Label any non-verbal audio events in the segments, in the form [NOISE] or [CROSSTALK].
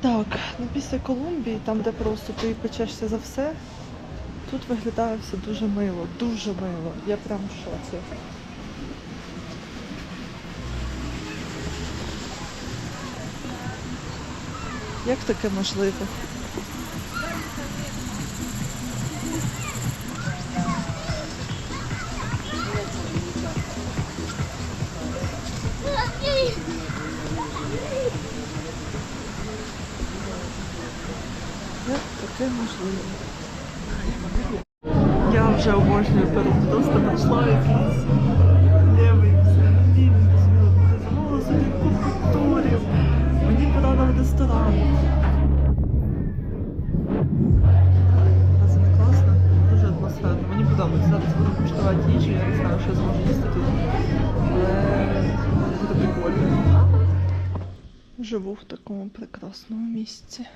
Так, ну після Колумбії, там, де просто ти печешся за все, тут виглядає все дуже мило, дуже мило. Я прям в шоці. Як таке можливо? Я вже обожнюю Перу, просто знайшла якийсь лівий взагалі, замовила собі купу турів. Мені порадили ресторан. Не класно? Дуже атмосферно. Мені подобається. Зараз буду куштувати їжу, я не знаю, що я зможу їсти тут. Але буде прикольно. Живу в такому прекрасному місці.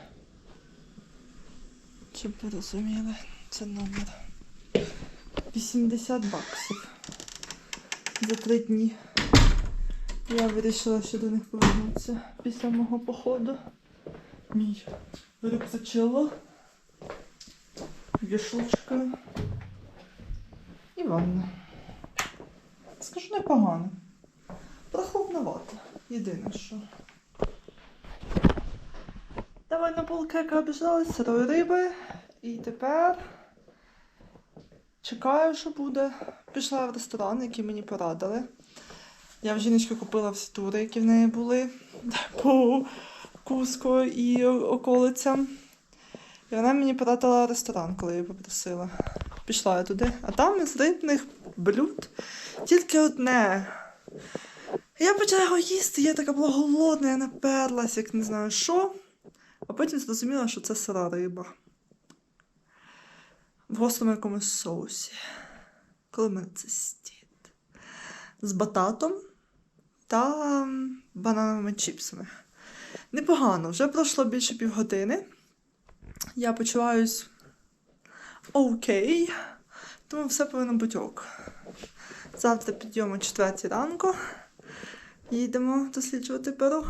Щоб ви розуміли, це номер 80 баксів за три дні. Я вирішила ще до них повернутися після мого походу. Мій рюкзачило, вішалочка і ванна. Скажу непогано. Прохладновато. Єдине що. На полкека обіжали сирої риби. І тепер чекаю, що буде. Пішла в ресторан, який мені порадили. Я в жіночки купила всі тури, які в неї були [LAUGHS] по Куско і околицям. І вона мені порадила ресторан, коли я її попросила. Пішла я туди, а там із рибних блюд тільки одне. Я почала його їсти, я така була голодна, я наперлась, як не знаю що. А потім зрозуміла, що це сира риба. В гострому якомусь соусі. Коли мене це стіт. З бататом та банановими чіпсами. Непогано, вже пройшло більше півгодини. Я почуваюсь окей, тому все повинно бути ок. Завтра підйом о 4 ранку. Їдемо досліджувати перу.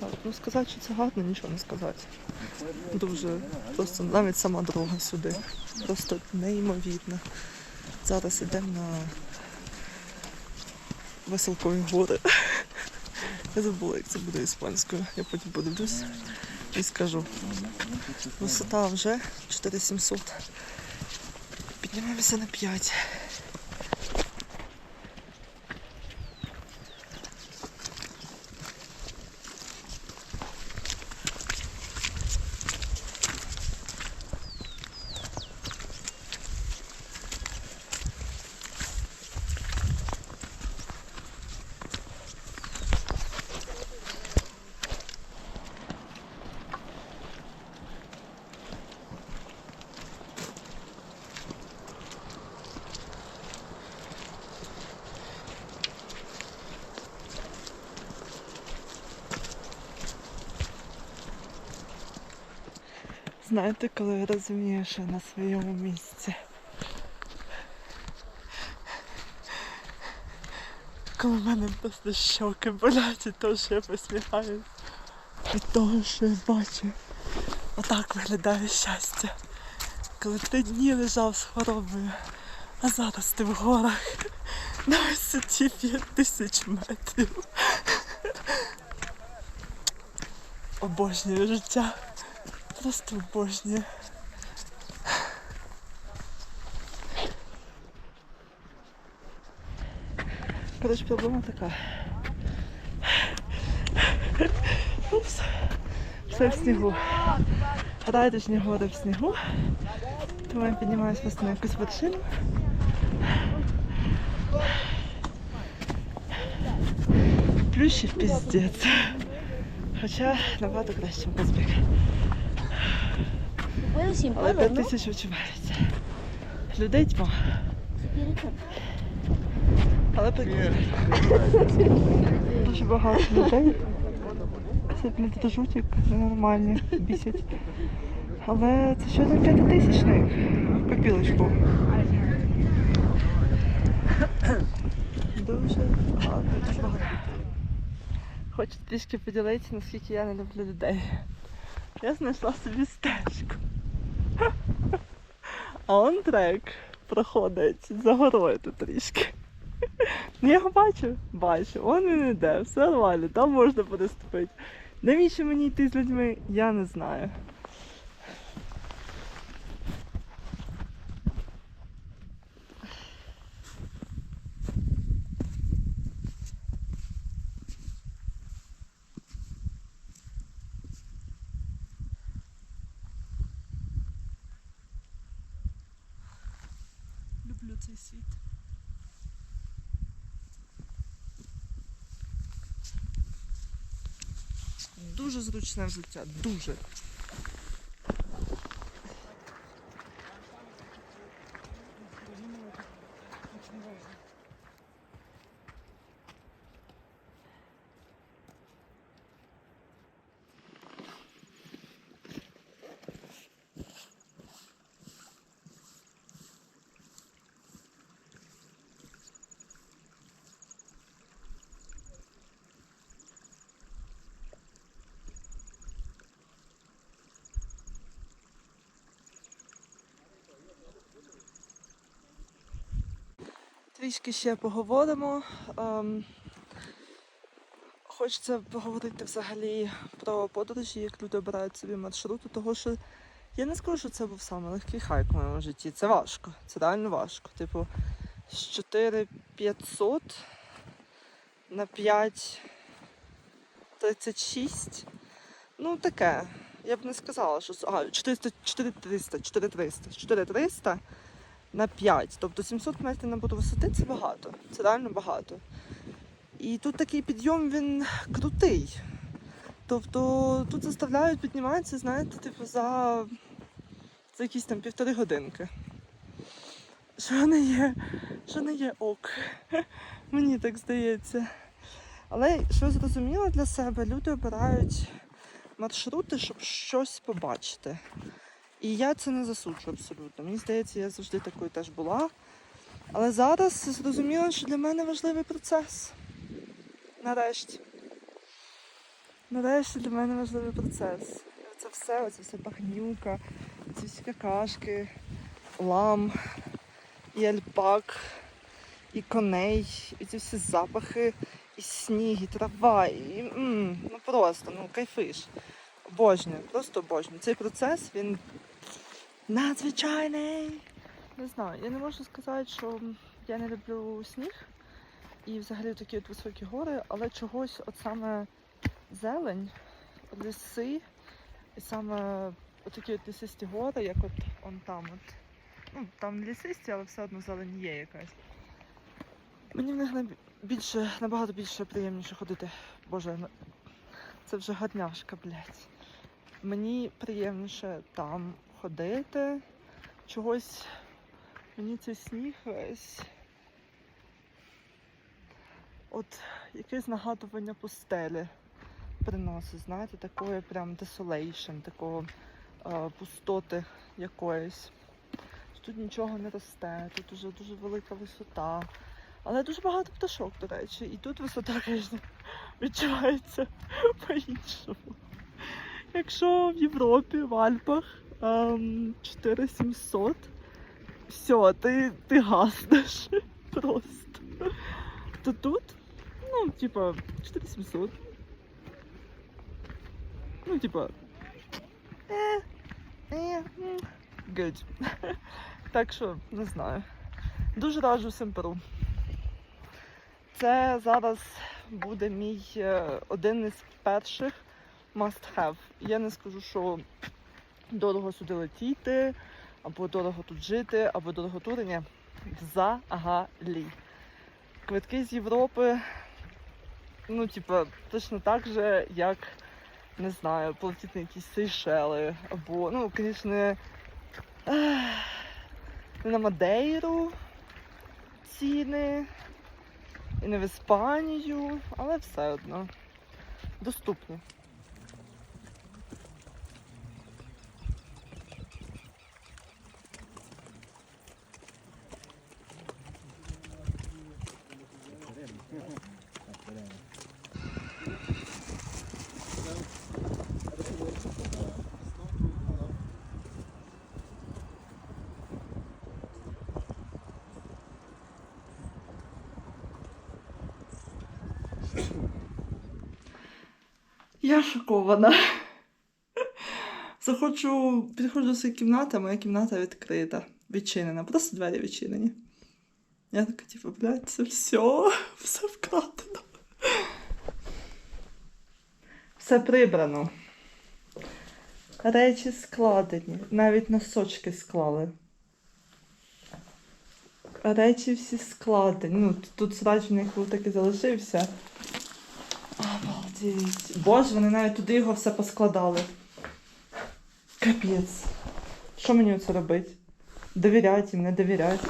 Так, ну сказати, що це гарно, нічого не сказати. Дуже просто навіть сама дорога сюди. Просто неймовірна. Зараз йдемо на Веселкові гори. Я забула, як це буде іспанською. Я потім подивлюсь і скажу. Висота вже 4700. Піднімаємося на 5. Знаєте, коли розумієш, що на своєму місці. Коли в мене просто щоки болять від того, що я посміхаюсь. Від того, що я бачу. Отак виглядає щастя. Коли ти дні лежав з хворобою, а зараз ти в горах на висоті 5 тисяч метрів. Обожнюю життя. Просто обожнюю. Коротше, проблема така. Упс. Все в снігу. Райдужні гори в снігу. Тому я піднімаюся просто на якусь вершину. Плющів піздець. Хоча набагато краще Мозбік. Puedes sin Але palo, 5 ¿no? тисяч відчувається. Людей тьма. Але прикольно. Дуже багато людей. Це тут жутик ненормальні, бісять. Але це ще один п'ятитисячник в копілочку. Дуже багато, дуже багато. Хочу трішки поділитися, наскільки я не люблю людей. Я знайшла собі стежку. А он трек проходить за горою тут трішки. Ну я його бачу, бачу, он він іде, все нормально, там можна переступити. Навіщо мені йти з людьми, я не знаю. Люблю цей світ. Дуже зручне взуття, дуже. Трішки ще поговоримо. Ем, хочеться поговорити взагалі про подорожі, як люди обирають собі маршрути, того що я не скажу, що це був самий легкий хайк в моєму житті. Це важко, це реально важко. Типу, з 4500 на 5,36. Ну, таке. Я б не сказала, що. А, 400, 4300, 4300, 4300 на 5. Тобто 700 метрів набуту висоти це багато. Це реально багато. І тут такий підйом він крутий. Тобто тут заставляють підніматися, знаєте, типу, за, за якісь там півтори годинки. Що не є, що не є ок. [LAUGHS] Мені так здається. Але що я зрозуміла для себе, люди обирають маршрути, щоб щось побачити. І я це не засуджую абсолютно. Мені здається, я завжди такою теж була. Але зараз зрозуміла, що для мене важливий процес. Нарешті. Нарешті для мене важливий процес. Це все, оце все багнюка, ці всі какашки, лам, і альпак, і коней, і ці всі запахи, і сніг, і трава, і м, ну просто, ну кайфиш. Обожнюю, просто обожнюю. Цей процес, він надзвичайний. Не знаю, я не можу сказати, що я не люблю сніг і взагалі такі от високі гори, але чогось от саме зелень, ліси, і саме отакі от лісисті гори, як от он там от. Ну, там не лісисті, але все одно зелень є якась. Мені в них більше, набагато більше приємніше ходити. Боже, це вже гарняшка, блядь. Мені приємніше там ходити. Чогось мені цей сніг весь. От якесь нагадування пустелі приносить, знаєте, такої прям desolation, такого е, пустоти якоїсь. Тут нічого не росте, тут уже дуже велика висота. Але дуже багато пташок, до речі. І тут висота, звісно, відчувається [LAUGHS] по-іншому. Якщо в Європі, в Альпах 4700, все, ти, ти гаснеш [LAUGHS] просто. То тут, ну, типа, 4700. Ну, типа, е, е, good. [LAUGHS] Так що, не знаю. Дуже раджу всім Перу. Це зараз буде мій е, один із перших must have. Я не скажу, що дорого сюди летіти, або дорого тут жити, або дорого турення. Взагалі. Квитки з Європи, ну, типа, точно так же, як, не знаю, полетіти на якісь Сейшели, або, ну, звісно, не на Мадейру ціни, і не в Іспанію, але все одно доступні. Я шокована. Заходжу, підходжу до своєї кімнати, а моя кімната відкрита, відчинена, просто двері відчинені. Я така, типу, блядь, це все, все вкрадено. Все прибрано. Речі складені, навіть носочки склали. Речі всі складені. Ну, тут срач клуб таки залишився. Обалдеть. Боже, вони навіть туди його все поскладали. Капець. Що мені це робити? Довіряти їм, не довіряти.